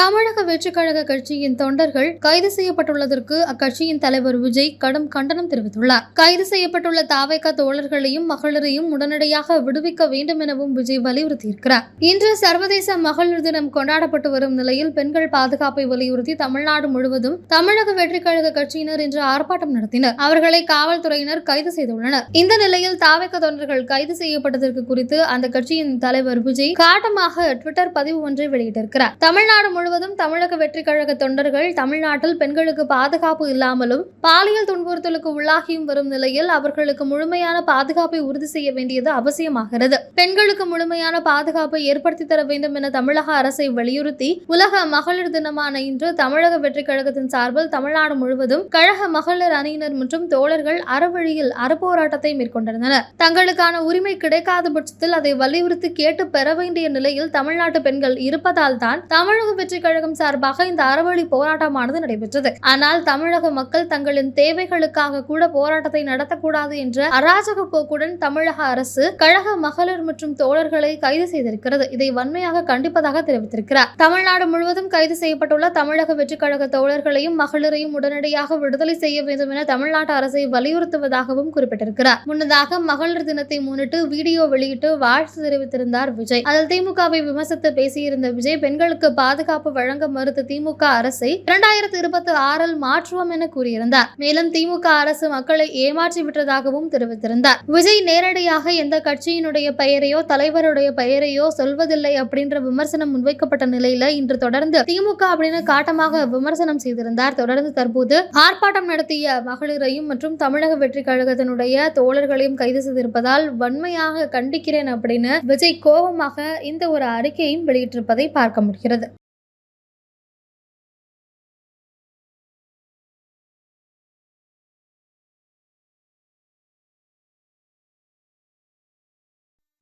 தமிழக வெற்றி கழக கட்சியின் தொண்டர்கள் கைது செய்யப்பட்டுள்ளதற்கு அக்கட்சியின் தலைவர் விஜய் கடும் கண்டனம் தெரிவித்துள்ளார். கைது செய்யப்பட்டுள்ள தாவைக்க தோழர்களையும் மகளிரையும் உடனடியாக விடுவிக்க வேண்டும் எனவும் விஜய் வலியுறுத்தியிருக்கிறார். இன்று சர்வதேச மகளிர் தினம் கொண்டாடப்பட்டு வரும் நிலையில் பெண்கள் பாதுகாப்பை வலியுறுத்தி தமிழ்நாடு முழுவதும் தமிழக வெற்றி கழக கட்சியினர் இன்று ஆர்ப்பாட்டம் நடத்தினர். அவர்களை காவல்துறையினர் கைது செய்துள்ளனர். இந்த நிலையில் தாவைக்க தொண்டர்கள் கைது செய்யப்பட்டதற்கு குறித்து அந்த கட்சியின் தலைவர் விஜய் காட்டமாக ட்விட்டர் பதிவு ஒன்றை வெளியிட்டிருக்கிறார். தமிழ்நாடு முழுவதும் தமிழக வெற்றி கழக தொண்டர்கள் தமிழ்நாட்டில் பெண்களுக்கு பாதுகாப்பு இல்லாமலும் பாலியல் துன்புறுத்தலுக்கு உள்ளாகியும் வரும் நிலையில் அவர்களுக்கு முழுமையான பாதுகாப்பை உறுதி செய்ய வேண்டியது அவசியமாகிறது. பெண்களுக்கு முழுமையான பாதுகாப்பை ஏற்படுத்தி தர வேண்டும் என தமிழக அரசை வலியுறுத்தி உலக மகளிர் தினமான இன்று தமிழக வெற்றி கழகத்தின் சார்பில் தமிழ்நாடு முழுவதும் கழக மகளிர் அணியினர் மற்றும் தோழர்கள் அறவழியில் அறப்போராட்டத்தை மேற்கொண்டிருந்தனர் தங்களுக்கான உரிமை கிடைக்காத பட்சத்தில் அதை வலியுறுத்தி கேட்டு பெற வேண்டிய நிலையில் தமிழ்நாட்டு பெண்கள் இருப்பதால் தான் தமிழக வெற்றி கழகம் சார்பாக இந்த அறவழி போராட்டமானது நடைபெற்றது. ஆனால் தமிழக மக்கள் தங்களின் தேவைகளுக்காக கூட போராட்டத்தை நடத்தக்கூடாது என்ற அராஜக போக்குடன் தமிழக அரசு கழக மகளிர் மற்றும் தோழர்களை கைது செய்திருக்கிறது. இதை வன்மையாக கண்டிப்பதாக தெரிவித்திருக்கிறார். தமிழ்நாடு முழுவதும் கைது செய்யப்பட்டுள்ள தமிழக வெற்றிக் கழக தோழர்களையும் மகளிரையும் உடனடியாக விடுதலை செய்ய வேண்டும் என தமிழ்நாட்டு அரசை வலியுறுத்துவதாகவும் குறிப்பிட்டிருக்கிறார். முன்னதாக மகளிர் தினத்தை முன்னிட்டு வீடியோ வெளியிட்டு வாழ்த்து தெரிவித்திருந்தார் விஜய். அதில் திமுகவை விமர்சித்து பேசியிருந்த விஜய் பெண்களுக்கு பாதுகாப்பு வழங்க மறுத்த திமுக அரசை இரண்டாயிரத்தி இருபத்தி ஆறில் மாற்றுவோம் என கூறியிருந்தார். மேலும் திமுக அரசு மக்களை ஏமாற்றி விட்டதாகவும் தெரிவித்திருந்தார். விஜய் நேரடியாக எந்த கட்சியினுடைய பெயரையோ தலைவருடைய பெயரையோ சொல்வதில்லை அப்படின்ற விமர்சனம் முன்வைக்கப்பட்ட நிலையில இன்று தொடர்ந்து திமுக அப்படின்னு காட்டமாக விமர்சனம் செய்திருந்தார். தொடர்ந்து தற்போது ஆர்ப்பாட்டம் நடத்திய மகளிரையும் மற்றும் தமிழக வெற்றி கழகத்தினுடைய தோழர்களையும் கைது செய்திருப்பதால் வன்மையாக கண்டிக்கிறேன் அப்படின்னு விஜய் கோபமாக இந்த ஒரு அறிக்கையும் வெளியிட்டிருப்பதை பார்க்க முடிகிறது.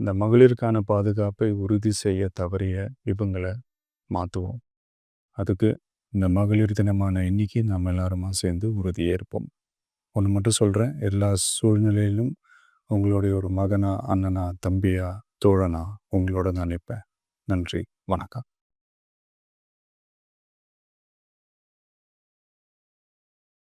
இந்த மகளிருக்கான பாதுகாப்பை உறுதி செய்ய தவறிய இவங்களை மாற்றுவோம் அதுக்கு இந்த மகளிர் தினமான இன்னைக்கு நம்ம எல்லாருமா சேர்ந்து உறுதியேற்போம். ஒன்று மட்டும் சொல்கிறேன் எல்லா சூழ்நிலையிலும் உங்களுடைய ஒரு மகனா அண்ணனா தம்பியா தோழனா உங்களோட நான் நிற்பேன். நன்றி. வணக்கம்.